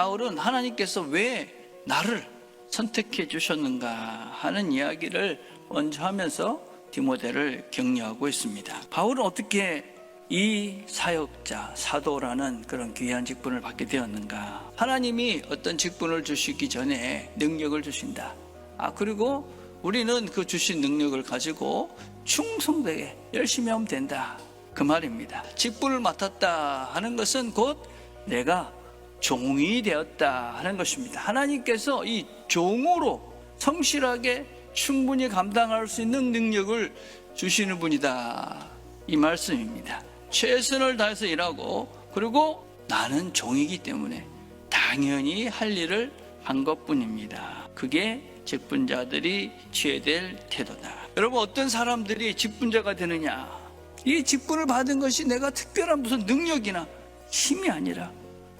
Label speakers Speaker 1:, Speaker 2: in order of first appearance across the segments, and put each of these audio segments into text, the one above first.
Speaker 1: 바울은 하나님께서 왜 나를 선택해 주셨는가 하는 이야기를 먼저 하면서 디모데를 격려하고 있습니다. 바울은 어떻게 이 사역자, 사도라는 그런 귀한 직분을 받게 되었는가? 하나님이 어떤 직분을 주시기 전에 능력을 주신다. 아, 그리고 우리는 그 주신 능력을 가지고 충성되게 열심히 하면 된다. 그 말입니다. 직분을 맡았다 하는 것은 곧 내가 종이 되었다 하는 것입니다. 하나님께서 이 종으로 성실하게 충분히 감당할 수 있는 능력을 주시는 분이다. 이 말씀입니다. 최선을 다해서 일하고 그리고 나는 종이기 때문에 당연히 할 일을 한 것뿐입니다. 그게 직분자들이 취해야 될 태도다. 여러분 어떤 사람들이 직분자가 되느냐? 이 직분을 받은 것이 내가 특별한 무슨 능력이나 힘이 아니라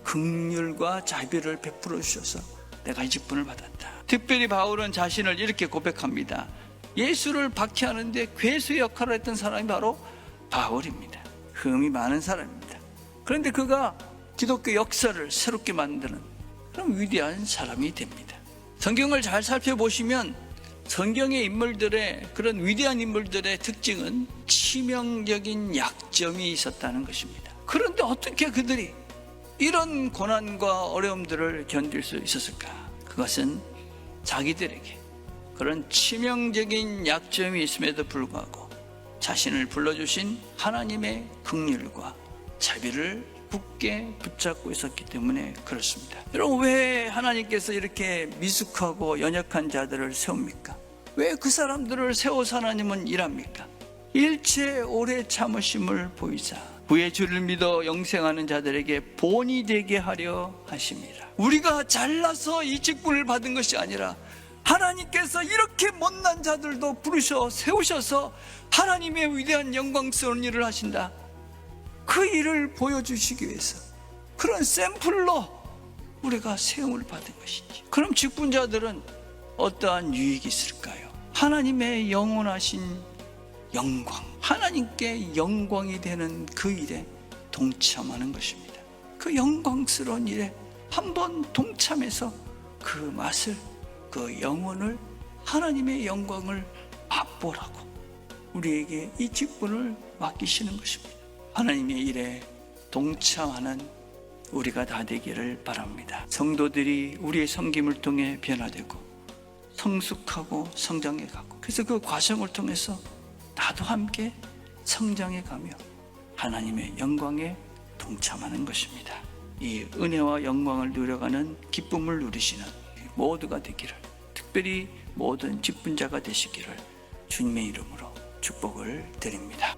Speaker 1: 극률과 자비를 베풀어 주셔서 내가 이 직분을 받았다. 특별히 바울은 자신을 이렇게 고백합니다. 예수를 박해하는데 괴수 역할을 했던 사람이 바로 바울입니다. 흠이 많은 사람입니다. 그런데 그가 기독교 역사를 새롭게 만드는 그런 위대한 사람이 됩니다. 성경을 잘 살펴보시면 성경의 인물들의 그런 위대한 인물들의 특징은 치명적인 약점이 있었다는 것입니다. 그런데 어떻게 그들이 이런 고난과 어려움들을 견딜 수 있었을까? 그것은 자기들에게 그런 치명적인 약점이 있음에도 불구하고 자신을 불러주신 하나님의 긍휼과 자비를 굳게 붙잡고 있었기 때문에 그렇습니다. 여러분 왜 하나님께서 이렇게 미숙하고 연약한 자들을 세웁니까? 왜 그 사람들을 세워서 하나님은 일합니까? 일체 오래 참으심을 보이자 구의 주를 믿어 영생하는 자들에게 본이 되게 하려 하심이라. 우리가 잘나서 이 직분을 받은 것이 아니라 하나님께서 이렇게 못난 자들도 부르셔 세우셔서 하나님의 위대한 영광스러운 일을 하신다. 그 일을 보여주시기 위해서 그런 샘플로 우리가 세움을 받은 것이지. 그럼 직분자들은 어떠한 유익이 있을까요? 하나님의 영원하신 영광, 하나님께 영광이 되는 그 일에 동참하는 것입니다. 그 영광스러운 일에 한 번 동참해서 그 맛을, 그 영혼을 하나님의 영광을 맛보라고 우리에게 이 직분을 맡기시는 것입니다. 하나님의 일에 동참하는 우리가 다 되기를 바랍니다. 성도들이 우리의 섬김을 통해 변화되고 성숙하고 성장해 가고 그래서 그 과정을 통해서 나도 함께 성장해 가며 하나님의 영광에 동참하는 것입니다. 이 은혜와 영광을 누려가는 기쁨을 누리시는 모두가 되기를 특별히 모든 직분자가 되시기를 주님의 이름으로 축복을 드립니다.